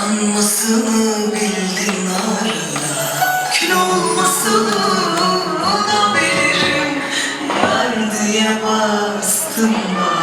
Yanmasını bildin hala Kül olmasını ona bilirim Yar diye bastım bana